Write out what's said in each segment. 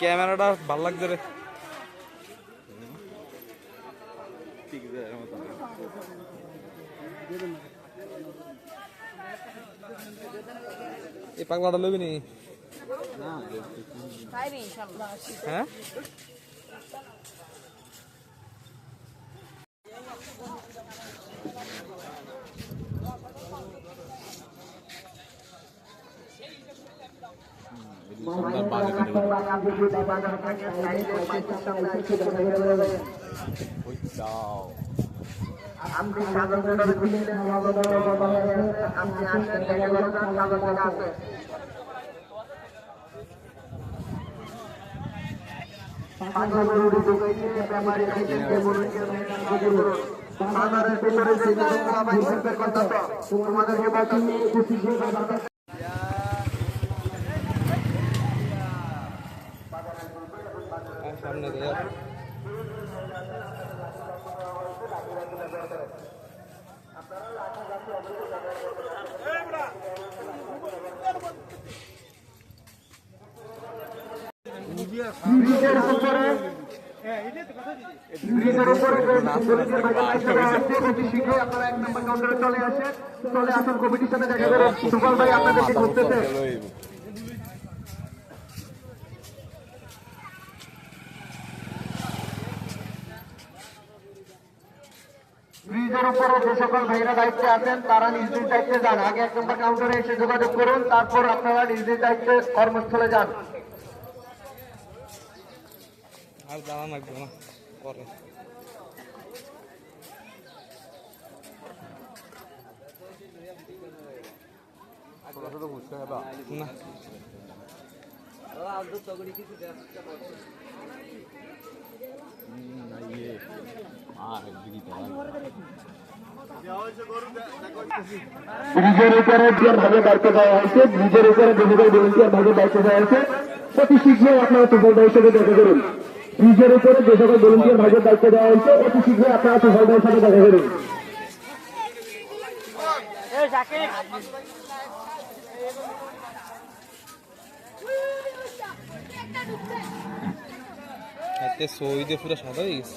ক্যামেরাটা ভালো লাগছে রে। এই পাগলাটা লবি নি হ্যাঁ? পাগলগুলো ঢুকাইছে ব্যাপারে খাইছে বলুন বাজারের ভিতরে যে সবাই হেল্পের কথা তো তোমাদেরকে বলতাম খুশি খুশি বাজার আর সামনে দিয়ে। ব্রিজের উপরে ব্রিজের উপরে শীঘ্রই আপনারা এক নম্বর কাউন্টারে চলে আসেন চলে আসুন কমিটির সাথে দেখা করে। সুফল ভাই আপনাদেরকে খুঁজতেছে ব্রিজের উপরে যে সকল ভাইরা দায়িত্বে আছেন, তারা নিজ নিজ দায়িত্বে যান। আগে এক নম্বর কাউন্টারে এসে যোগাযোগ করুন, তারপর আপনারা নিজ নিজ দায়িত্বে কর্মস্থলে যান। আর দাঁড়ান লাগবে না পরে। না। ব্রিজের উপরে যে ভাগে দায়িত্ব দেওয়া হয়েছে ব্রিজের উপরে ডিজিটাল ভলেন্টিয়ার ভাগে দায়িত্ব দেওয়া হয়েছে। অতি শীঘ্রই আপনারা সুফল ভাইয়ের সাথে দেখা করুন। ব্রিজের উপরে যে সকল ভলেন্টিয়ার ভাগে দায়িত্ব দেওয়া হয়েছে, অতি শীঘ্রই আপনারা সুফল ভাইয়ের সাথে দেখা করুন। এতে সইতে পুরো সাদা হয়ে গেছে।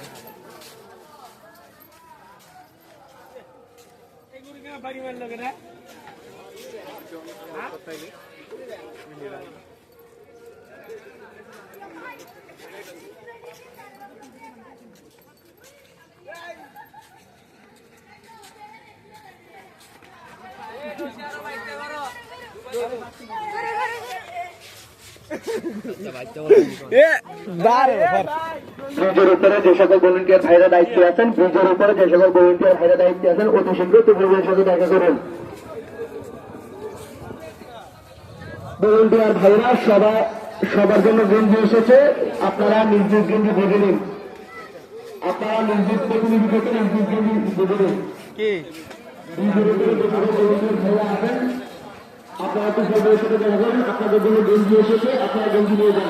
পরিবার লোকেরা এ দাঁড়ে ব্রিজের উপরে যে সকল ভলেন্টিয়ার ভাইরা দায়িত্বে আছেন ব্রিজের উপরে যে সকল ভলেন্টিয়ার ভাইরা দায়িত্বে আছেন অতি শীঘ্রই তুফান ভাইয়ের সাথে দেখা করুন। ভলেন্টিয়ার ভাইরা সবার সবার জন্য গেঞ্জি এসেছে আপনারা নিজ নিজ গেঞ্জি ভেবে নিন। আপনারা নিজ নিজ প্রতিনিধি থেকে নিজ নিজ গেঞ্জি ভেবে নিন। ব্রিজের উপরে যে সকল ভলেন্টিয়ার ভাইরা আছেন আপনারা তুফান ভাইয়ের সাথে দেখা করুন আপনাদের জন্য গেঞ্জি এসেছে আপনারা গেঞ্জি নিয়ে যান।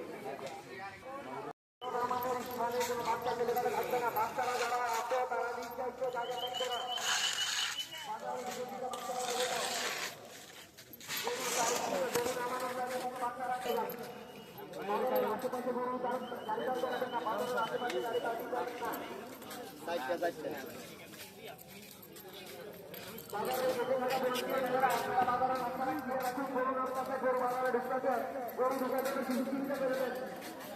বাচ্চা চলে যাবে থাকবে না বাচ্চারা যারা আছে তারা নিজ দায়িত্ব জায়গা থাকবে না আশেপাশে গরু গাড়ি চালতে পারবেন না বাজারের আশেপাশে গাড়ি চালতে পারবেন না সাইডটা সাইডটা বাজারের গরু ভাড়া বলছি আপনারা আপনারা বাজারের আপনারা রাখুন গরু আপনাদের গরু বাজারে ঢুকতেছে গরু ঢুকাতে সুযোগ চিন্তা করে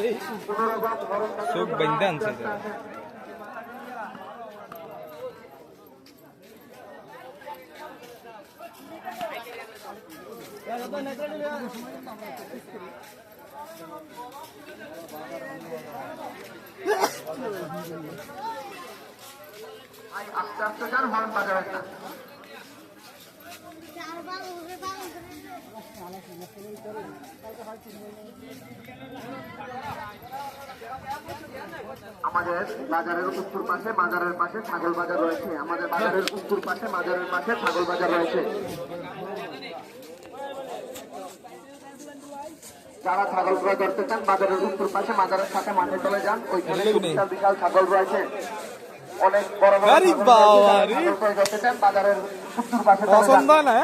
এই চোখ বাইন্দা আনছে তো। আস্তে আস্তে যান হর্ন বাজাবেন না আমাদের বাজারের উত্তর পাশে বাজারের পাশে ছাগল বাজার রয়েছে। আমাদের বাজারের উত্তর পাশে বাজারের পাশে ছাগল বাজার রয়েছে। যারা ছাগল ক্রয় করতে চান বাজারের উত্তর পাশে বাজারের সাথে মাঠে চলে যান। ওইখানে বিশাল বিশাল ছাগল রয়েছে। অনেক বড় বড় বাজারের উত্তর পাশে পছন্দ না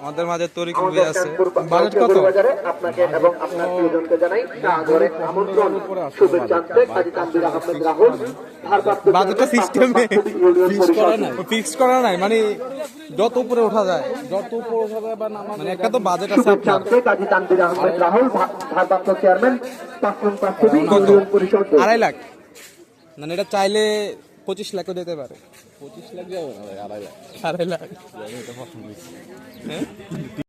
আমাদের মাঝে তরি কবি আছে। বাজেট কত? বাজারে আপনাকে এবং আপনার প্রিয়জনকে জানাই সাদরে আমন্ত্রণ শুভেচ্ছা জানতে কাজী তানভীর আহমেদ রাহুল ভারপ্রাপ্ত বাজেটটা সিস্টেমে পাঁচশো ইউনিয়ন পরিষদ। ফিক্স করা নাই মানে যত উপরে ওঠা যায়। যত উপর ওঠা যায় বা নামা মানে একটা তো বাজেট আছে। আপনার কাজী তানভীর আহমেদ রাহুল ভারপ্রাপ্ত চেয়ারম্যান পাঁচশোটি কত? পরিষদ। আড়াই লাখ। মানে এটা চাইলে পঁচিশ লাখও দিতে পারে। পঁচিশ লাখ যাবে না আড়াই লাখ। আড়াই লাখ। এটা পছন্দ হ্যাঁ?